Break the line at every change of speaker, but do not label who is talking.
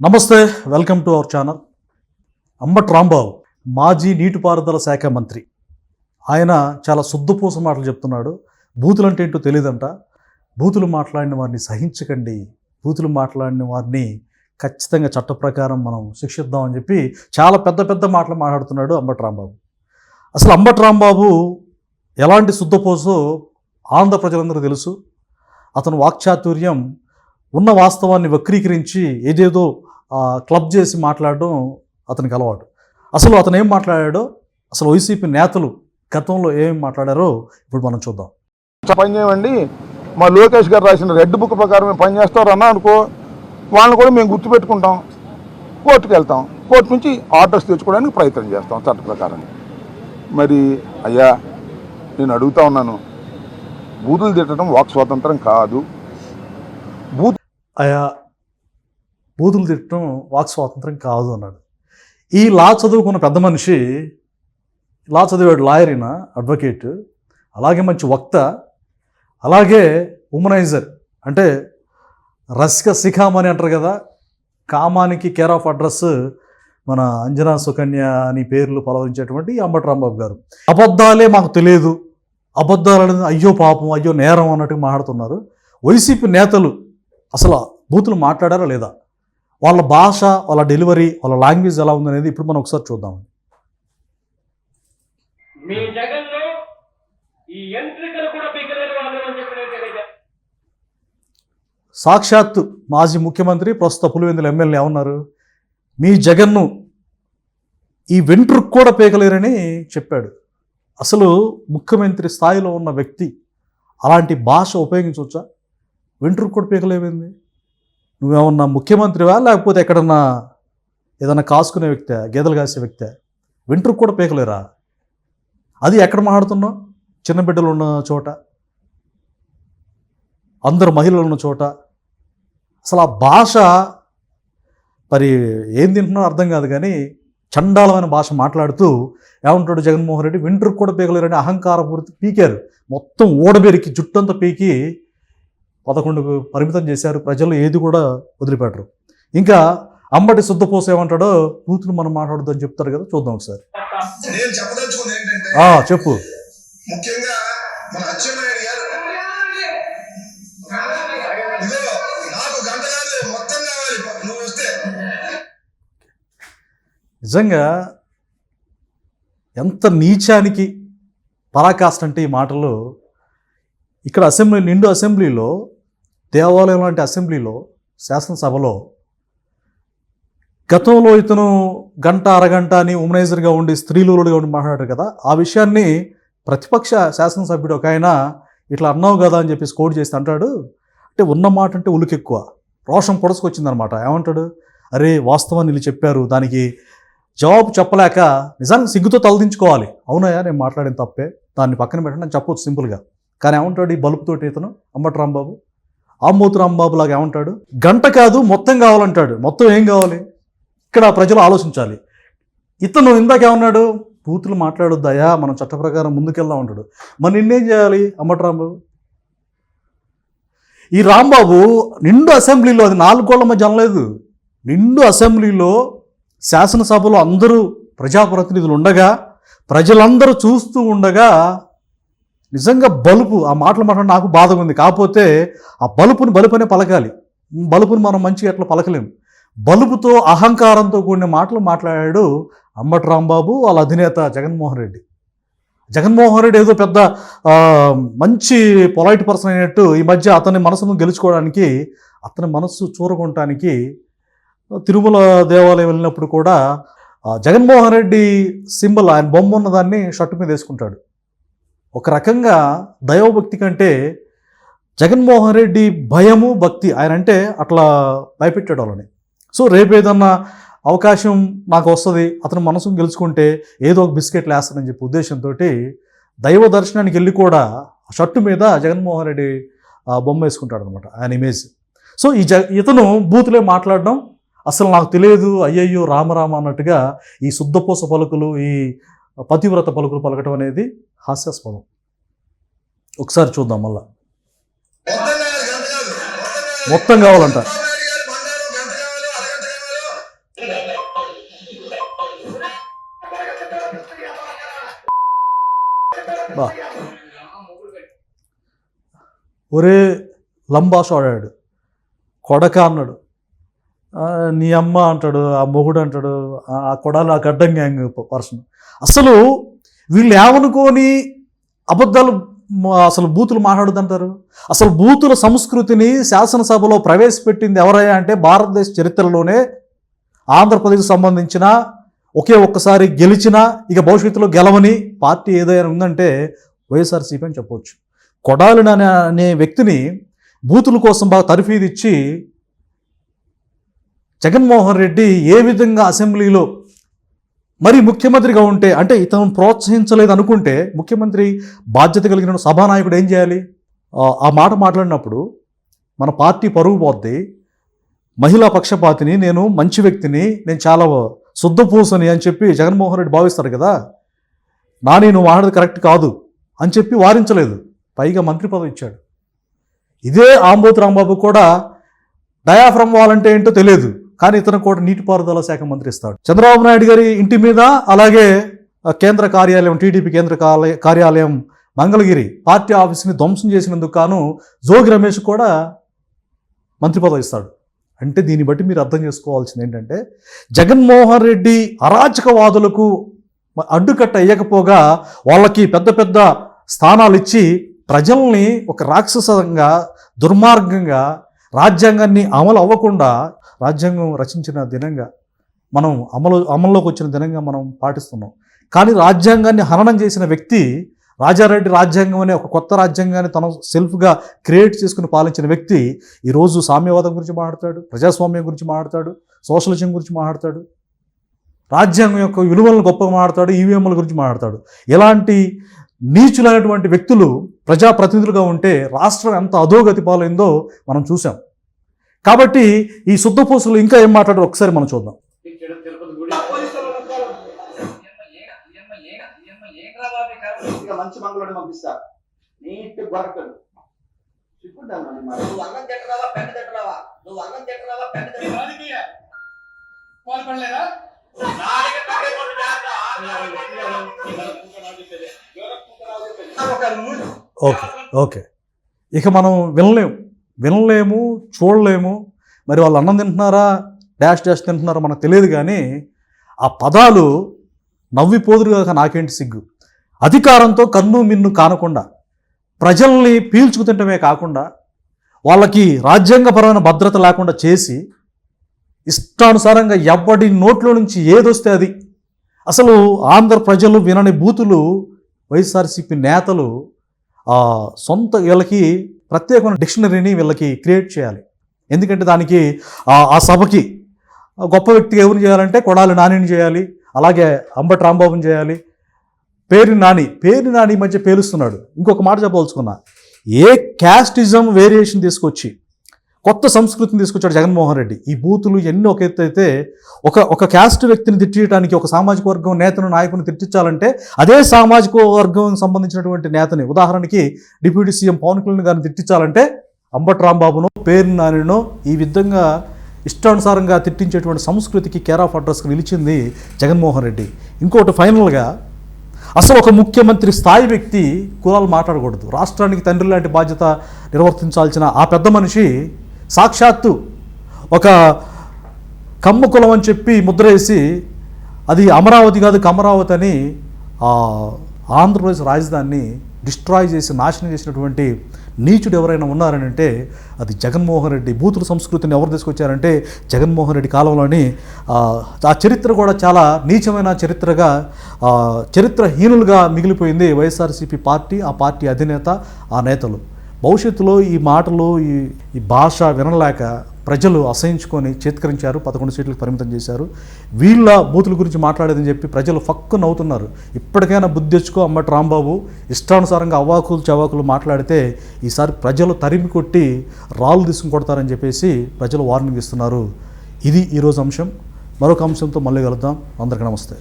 నమస్తే welcome to our channel. Ambati Rambabu మాజీ నీటిపారుదల శాఖ మంత్రి. ఆయన చాలా శుద్ధపూస మాటలు చెప్తున్నాడు. బూతులు అంటే ఏంటో తెలియదంట బూతులు మాట్లాడిన వారిని సహించకండి. బూతులు మాట్లాడిన వారిని ఖచ్చితంగా చట్ట ప్రకారం మనం శిక్షిద్దామని చెప్పి చాలా పెద్ద పెద్ద మాటలు మాట్లాడుతున్నాడు అంబట్ రాంబాబు. అసలు అంబట్ రాంబాబు ఎలాంటి శుద్ధపోసో ఆంధ్ర ప్రజలందరూ తెలుసు. అతను వాక్చాతుర్యం ఉన్న వాస్తవాన్ని వక్రీకరించి ఏదేదో క్లబ్ చేసి మాట్లాడడం అతనికి అలవాటు. అసలు అతను ఏం మాట్లాడాడో అసలు వైసీపీ నేతలు గతంలో ఏం మాట్లాడారో ఇప్పుడు మనం చూద్దాం.
పని చేయమండి. మా లోకేష్ గారు రాసిన రెడ్ బుక్ ప్రకారం మేము పని చేస్తారు అన్నా అనుకో వాళ్ళని కూడా మేము గుర్తుపెట్టుకుంటాం. కోర్టుకు వెళ్తాం. కోర్టు నుంచి ఆర్డర్స్ తెచ్చుకోవడానికి ప్రయత్నం చేస్తాం చట్ట ప్రకారం. మరి అయ్యా నేను అడుగుతా ఉన్నాను. బూతులు తిట్టడం వాక్ స్వాతంత్రం కాదు. బూత్
ఆయా బూతులు తిట్టడం వాక్ స్వాతంత్రం కాదు అన్నాడు. ఈ లా చదువుకున్న పెద్ద మనిషి లా చదివాడు లాయర్ అయిన అడ్వకేట్ అలాగే మంచి వక్త అలాగే ఉమనైజర్ అంటే రసిక శిఖామణి అంటారు కదా కామానికి కేర్ ఆఫ్ అడ్రస్ మన అంజనా సుకన్య అని పేర్లు పలవరించేటువంటి అంబటి రాంబాబు గారు. అబద్ధాలే మాకు తెలియదు. అబద్ధాలు అయ్యో పాపం అయ్యో నేరం అన్నట్టుగా మాట్లాడుతున్నారు. వైసీపీ నేతలు అసలు బూతులు మాట్లాడారా లేదా? వాళ్ళ భాష వాళ్ళ డెలివరీ వాళ్ళ లాంగ్వేజ్ ఎలా ఉందనేది ఇప్పుడు మనం ఒకసారి చూద్దాం.
మీ ఈ కూడా
సాక్షాత్తు మాజీ ముఖ్యమంత్రి ప్రస్తుత పులివెందుల ఎమ్మెల్యే ఏమన్నారు? మీ జగన్ను ఈ వెంట్రుకు కూడా పీకలేరని చెప్పాడు. అసలు ముఖ్యమంత్రి స్థాయిలో ఉన్న వ్యక్తి అలాంటి భాష ఉపయోగించవచ్చా? వెంట్రుకు కూడా పీకలేమైంది? నువ్వేమన్నా ముఖ్యమంత్రివా? లేకపోతే ఎక్కడన్నా ఏదన్నా కాసుకునే వ్యక్తి గేదెలు కాసే వ్యక్తి వెంట్రుకు కూడా పీకలేరా? అది ఎక్కడ మాట్లాడుతున్నావు? చిన్న బిడ్డలు ఉన్న చోట? అందరు మహిళలు ఉన్న చోట? అసలు ఆ భాష మరి ఏం తింటున్నా అర్థం కాదు కానీ చండాలమైన భాష మాట్లాడుతూ ఏమంటాడు జగన్మోహన్ రెడ్డి? వింటర్కి కూడా పీకలేరని అహంకారపూరిత పీకారు. మొత్తం ఓడబెరికి జుట్టంతా పీకి పదకొండుకు పరిమితం చేశారు. ప్రజలు ఏది కూడా వదిలిపెట్టరు. ఇంకా అంబటి శుద్ధపోస ఏమంటాడో కూతురు మనం మాట్లాడొద్దు అని చెప్తారు కదా చూద్దాం ఒకసారి.
నేను చెప్పదలుచుకుంది ఏంటంటే
ఆ, చెప్పు.
ముఖ్యంగా మన అచ్చెన్నాయుడు గారు ఇదో నాకు గంట కాదు మొత్తం కావాలి. నువ్వు వస్తే.
నిజంగా ఎంత నీచానికి పరాకాష్ట అంటే ఈ మాటలు. ఇక్కడ అసెంబ్లీ నిండు అసెంబ్లీలో దేవాలయం లాంటి అసెంబ్లీలో శాసనసభలో గతంలో ఇతను గంట అరగంట అని ఉమనైజర్గా ఉండి స్త్రీలుగా ఉండి మాట్లాడారు కదా ఆ విషయాన్ని ప్రతిపక్ష శాసనసభ్యుడు ఒక ఆయన ఇట్లా అన్నావు కదా అని చెప్పేసి కోడ్ చేసి అంటాడు. అంటే ఉన్న మాట అంటే ఉలికెక్కువ రోషం పొడసుకొచ్చిందనమాట ఏమంటాడు? అరే వాస్తవాన్ని వీళ్ళు చెప్పారు. దానికి జవాబు చెప్పలేక నిజానికి సిగ్గుతో తలదించుకోవాలి. అవునయ్యా నేను మాట్లాడిన తప్పే. దాన్ని పక్కన పెట్టండి నేను చెప్పొచ్చు సింపుల్గా. కానీ ఏమంటాడు ఈ బల్బుతోటి ఇతను? అంబటి రాంబాబు? ఆంబోతు రాంబాబు లాగా ఏమంటాడు? గంట కాదు మొత్తం కావాలంటాడు. మొత్తం ఏం కావాలి? ఇక్కడ ప్రజలు ఆలోచించాలి. ఇతను ఇందాక ఏమన్నాడు? బూతులు మాట్లాడొద్దయా మనం చట్ట ప్రకారం ముందుకెళ్దాం అంటాడు. మరి నిన్నేం చేయాలి అంబటి రాంబాబు ఈ రాంబాబు నిండు అసెంబ్లీలో అది నాలుగు మధ్య అనలేదు. నిండు అసెంబ్లీలో శాసనసభలో అందరూ ప్రజాప్రతినిధులు ఉండగా ప్రజలందరూ చూస్తూ ఉండగా నిజంగా బలుపు ఆ మాటలు మాట్లాడి నాకు బాధగా ఉంది కాకపోతే ఆ బలుపుని బలుపనే పలకాలి. బలుపుని మనం మంచిగా ఎట్లా పలకలేం. బలుపుతో అహంకారంతో కూడిన మాటలు మాట్లాడాడు అంబటి రాంబాబు వాళ్ళ అధినేత జగన్మోహన్ రెడ్డి. జగన్మోహన్ రెడ్డి ఏదో పెద్ద మంచి పొలైట్ పర్సన్ అయినట్టు ఈ మధ్య అతని మనసును గెలుచుకోవడానికి అతని మనస్సు చూరగొనటానికి తిరుమల దేవాలయం వెళ్ళినప్పుడు కూడా ఆ, జగన్మోహన్ రెడ్డి సింబల్ ఆయన బొమ్మ ఉన్న దాన్ని షర్టు మీద వేసుకుంటాడు. ఒక రకంగా దైవభక్తి కంటే జగన్మోహన్ రెడ్డి భయము భక్తి ఆయన అంటే అట్లా భయపెట్టాడు వాళ్ళని సో రేపు ఏదన్నా అవకాశం నాకు వస్తుంది అతను మనసును గెలుచుకుంటే ఏదో ఒక బిస్కెట్లు వేస్తానని చెప్పి ఉద్దేశంతో దైవ దర్శనానికి వెళ్ళి కూడా షర్టు మీద జగన్మోహన్ రెడ్డి ఆ బొమ్మ వేసుకుంటాడు అనమాట ఆయన ఇమేజ్. సో ఈ జ ఇతను బూతులే మాట్లాడడం అసలు నాకు తెలియదు అయ్యయ్యో రామరామ అన్నట్టుగా ఈ శుద్ధపూస పలుకులు ఈ పతివ్రత పలుకులు పలకటం అనేది హాస్యాస్పదం. ఒకసారి చూద్దాం మళ్ళా.
మొత్తం
కావాలంట. బా. ఒరే లంబాషో ఆడాడు. కొడక అన్నాడు. నీ అమ్మ అంటాడు ఆ మొగుడు అంటాడు ఆ కొడాలు ఆ గడ్డం గ్యాంగ్ పర్సన్. అసలు వీళ్ళు ఏమనుకొని అబద్ధాలు అసలు బూతులు మాట్లాడుతుంటారు అసలు బూతుల సంస్కృతిని శాసనసభలో ప్రవేశపెట్టింది ఎవరయ్యా అంటే భారతదేశ చరిత్రలోనే ఆంధ్రప్రదేశ్ సంబంధించిన ఒకే ఒక్కసారి గెలిచిన ఇక భవిష్యత్తులో గెలవని పార్టీ ఏదైనా ఉందంటే వైఎస్ఆర్సీపీ అని చెప్పవచ్చు కొడాలిన అనే అనే వ్యక్తిని బూతుల కోసం బాగా తర్ఫీదు ఇచ్చి జగన్మోహన్ రెడ్డి ఏ విధంగా అసెంబ్లీలో మరి ముఖ్యమంత్రిగా ఉంటే అంటే ఇతను ప్రోత్సహించలేదు అనుకుంటే ముఖ్యమంత్రి బాధ్యత కలిగిన సభానాయకుడు ఏం చేయాలి? ఆ, మాట మాట్లాడినప్పుడు మన పార్టీ పరుగు పోద్ది. మహిళా పక్షపాతిని నేను మంచి వ్యక్తిని నేను చాలా శుద్ధపూసని అని చెప్పి జగన్మోహన్ రెడ్డి భావిస్తారు కదా. నాని నువ్వు మాట్లాడేది కరెక్ట్ కాదు అని చెప్పి వారించలేదు. పైగా మంత్రి పదవి ఇచ్చాడు. ఇదే ఆంబోతు రాంబాబు కూడా డయాఫ్రమ్ వాల్ అంటే ఏంటో తెలియదు. కానీ ఇతను కూడా నీటిపారుదల శాఖ మంత్రి ఇస్తాడు చంద్రబాబు నాయుడు గారి ఇంటి మీద అలాగే కేంద్ర కార్యాలయం టీడీపీ కేంద్ర కార్య- కార్యాలయం మంగళగిరి పార్టీ ఆఫీస్ని ధ్వంసం చేసినందుకు కాను జోగి రమేష్ కూడా మంత్రి పదవి ఇస్తాడు. అంటే దీన్ని బట్టి మీరు అర్థం చేసుకోవాల్సింది ఏంటంటే జగన్మోహన్ రెడ్డి అరాచకవాదులకు అడ్డుకట్ట అయ్యకపోగా వాళ్ళకి పెద్ద పెద్ద స్థానాలు ఇచ్చి ప్రజల్ని ఒక రాక్షసంగా దుర్మార్గంగా రాజ్యాంగాన్ని అమలు అవ్వకుండా రాజ్యాంగం రచించిన దినంగా మనం అమలు అమల్లోకి వచ్చిన దినంగా మనం పాటిస్తున్నాం. కానీ రాజ్యాంగాన్ని హననం చేసిన వ్యక్తి రాజారెడ్డి రాజ్యాంగం అనే ఒక కొత్త రాజ్యాంగాన్ని తన సెల్ఫ్గా క్రియేట్ చేసుకుని పాలించిన వ్యక్తి ఈరోజు సామ్యవాదం గురించి మాట్లాడతాడు ప్రజాస్వామ్యం గురించి మాట్లాడతాడు సోషలిజం గురించి మాట్లాడతాడు రాజ్యాంగం యొక్క విలువలను గొప్పగా మాట్లాడతాడు ఈవీఎంల గురించి మాట్లాడతాడు. ఇలాంటి నీచులైనటువంటి వ్యక్తులు ప్రజాప్రతినిధులుగా ఉంటే రాష్ట్రం ఎంత అధోగతి పాలైందో మనం చూసాం కాబట్టి ఈ శుద్ధపూసలు ఇంకా ఏం మాట్లాడారు ఒకసారి మనం చూద్దాం.
మంచి నీట్
నువ్వు అన్నం నువ్వు అన్నం
ఓకే ఓకే. ఇక మనం వినలేము. వినలేము చూడలేము. మరి వాళ్ళు అన్నం తింటున్నారా డాష్ డాష్ తింటున్నారా మనకు తెలియదు కానీ ఆ పదాలు నవ్విపోదురుగాక నాకేంటి సిగ్గు? అధికారంతో కన్ను మిన్ను కానకుండా ప్రజల్ని పీల్చుకు తింటమే కాకుండా వాళ్ళకి రాజ్యాంగపరమైన భద్రత లేకుండా చేసి ఇష్టానుసారంగా ఎవడి నోట్లో నుంచి ఏదొస్తే అది. అసలు ఆంధ్ర ప్రజలు వినని బూతులు వైఎస్ఆర్సీపీ నేతలు సొంత వీళ్ళకి ప్రత్యేకమైన డిక్షనరీని వీళ్ళకి క్రియేట్ చేయాలి. ఎందుకంటే దానికి ఆ- సభకి గొప్ప వ్యక్తిగా ఎవరు చేయాలంటే కొడాలి నానిని చేయాలి అలాగే అంబటి రాంబాబుని చేయాలి. పేరు నాని పేరు నాని మధ్య పేలుస్తున్నాడు. ఇంకొక మాట చెప్పదలుచుకున్నా ఏ క్యాస్టిజం వేరియేషన్ తీసుకొచ్చి కొత్త సంస్కృతిని తీసుకొచ్చాడు జగన్మోహన్ రెడ్డి. ఈ బూతులు ఎన్ని ఒక ఎత్తైతే ఒక ఒక క్యాస్ట్ వ్యక్తిని తిట్టియటానికి ఒక సామాజిక వర్గం నేతను నాయకుని తిట్టించాలంటే అదే సామాజిక వర్గం సంబంధించినటువంటి నేతని ఉదాహరణకి డిప్యూటీ సీఎం పవన్ కళ్యాణ్ గారిని తిట్టించాలంటే అంబట్ రాంబాబును పేరు నానినో ఈ విధంగా ఇష్టానుసారంగా తిట్టించేటువంటి సంస్కృతికి కేర్ ఆఫ్ అడ్రస్కి నిలిచింది జగన్మోహన్ రెడ్డి. ఇంకోటి ఫైనల్గా అసలు ఒక ముఖ్యమంత్రి స్థాయి వ్యక్తి కులాలు మాట్లాడకూడదు. రాష్ట్రానికి తండ్రి లాంటి బాధ్యత నిర్వర్తించాల్సిన ఆ పెద్ద మనిషి సాక్షాత్తు ఒక కమ్మ కులం అని చెప్పి ముద్ర వేసి అది అమరావతి కాదు కమరావతి అని ఆంధ్రప్రదేశ్ రాజధానిని డిస్ట్రాయ్ చేసి నాశనం చేసినటువంటి నీచుడు ఎవరైనా ఉన్నారనంటే అది జగన్మోహన్ రెడ్డి. బూతుల సంస్కృతిని ఎవరు తీసుకొచ్చారంటే జగన్మోహన్ రెడ్డి కాలంలోని ఆ, చరిత్ర కూడా చాలా నీచమైన చరిత్రగా చరిత్రహీనులుగా మిగిలిపోయింది వైఎస్ఆర్సీపీ పార్టీ ఆ పార్టీ అధినేత ఆ నేతలు. భవిష్యత్తులో ఈ మాటలు ఈ ఈ భాష వినలేక ప్రజలు అసహించుకొని చేత్కరించారు పదకొండు సీట్లకు పరిమితం చేశారు. వీళ్ళ బూతుల గురించి మాట్లాడేదని చెప్పి ప్రజలు ఫక్కు నవ్వుతున్నారు. ఇప్పటికైనా బుద్ధి తెచ్చుకో అమ్మటి రాంబాబు ఇష్టానుసారంగా అవ్వాకులు చవాకులు మాట్లాడితే ఈసారి ప్రజలు తరిమి కొట్టి రాళ్ళు తీసుకుని కొడతారని చెప్పేసి ప్రజలు వార్నింగ్ ఇస్తున్నారు. ఇది ఈరోజు అంశం. మరొక అంశంతో మళ్ళీ కలుద్దాం. అందరికీ నమస్తే.